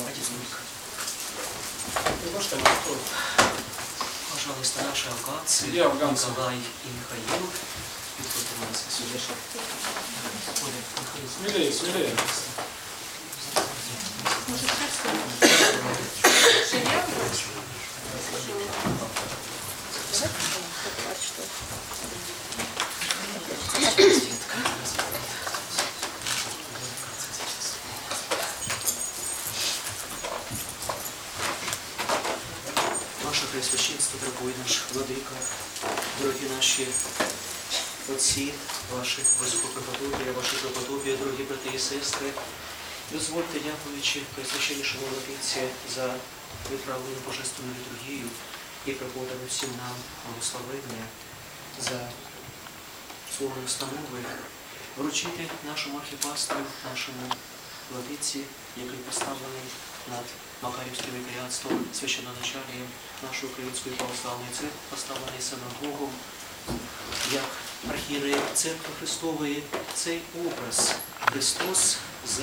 Давайте звук. Ну что, кто? Пожалуйста, наши афганцы, Николай и Михаил. И кто у нас сюда Смелее, смелее. Может, Ваше Преосвященство, дорогой наш Владика, дорогі наші отці, ваші високопреподобія, ваші преподобія, дорогі брати і сестри, дозвольте, дякуючи Преосвященнішому Владиці за відправлену Божественну літургію і преподану всім нам благословення за слово настанови, вручити нашому архіпастру, нашому владиці, який поставлений над Макарівським вікаріатством, священноначалієм нашої Української православної церкви, поставлений самим Богом, як архієрей Церкви Христової, цей образ Христос з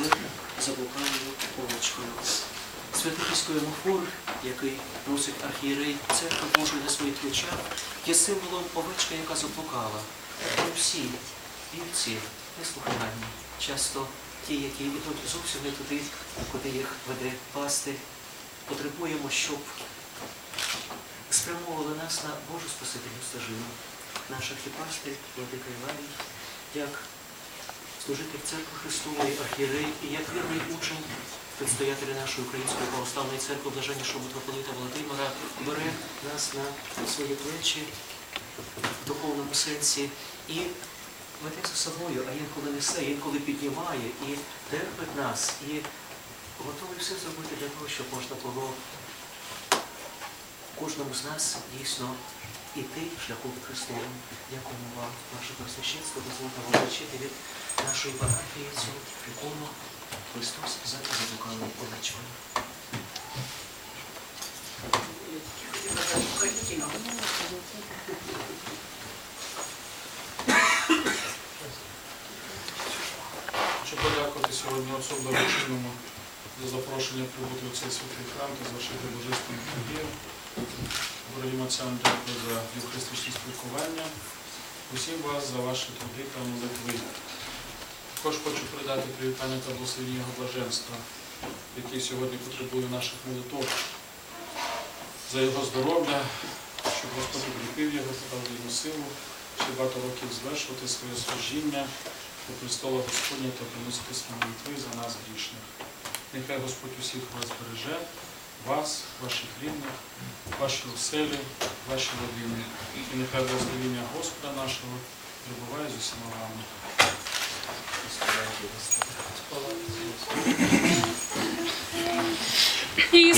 заблуканою овочкою. Святительський амофор, який носить архієрей Церкви Божої на своїх плечах, є символом овечки, яка заблукала. Ми всі вівці неслухняні, часто ті, які йдуть зовсім не туди, куди їх веде пасти, потребуємо, щоб спрямовували нас на Божу спасительну стежину. Наш архіпастир, Владика Іваній, як служитель церкви Христової, архієрей і як вірний учень, предстоятеля нашої Української православної церкви, блаженнішого митрополита Володимира, бере нас на свої плечі в духовному сенсі і веде за собою, а інколи несе, інколи піднімає і терпить нас, і готовий все зробити для того, щоб можна було кожному з нас дійсно іти шляхом Христовим. Дякуємо вам, ваше просвященство, дозвольте вам вручити від нашої парафії цю ікону Христос за заблукалою овечкою. Хочу подякувати сьогодні особливо чинному за запрошення прибути в цей святий храм та звершити божественну подію. Дорогим отцям дякую за євхаристичне спілкування. Усім вас за ваші труди та молитви. Також хочу передати привітання та благословення блаженства, який сьогодні потребує наших молитв. За його здоров'я, щоб Господь укріпив його, подав йому силу, ще багато років звершувати своє служіння бо престоло Господня та приноситись молитви за нас грішних. Нехай Господь усіх вас береже, вас, ваших рідних, ваші оселі, ваші родини. І нехай благословіння Господа нашого перебуває з усіма вами. І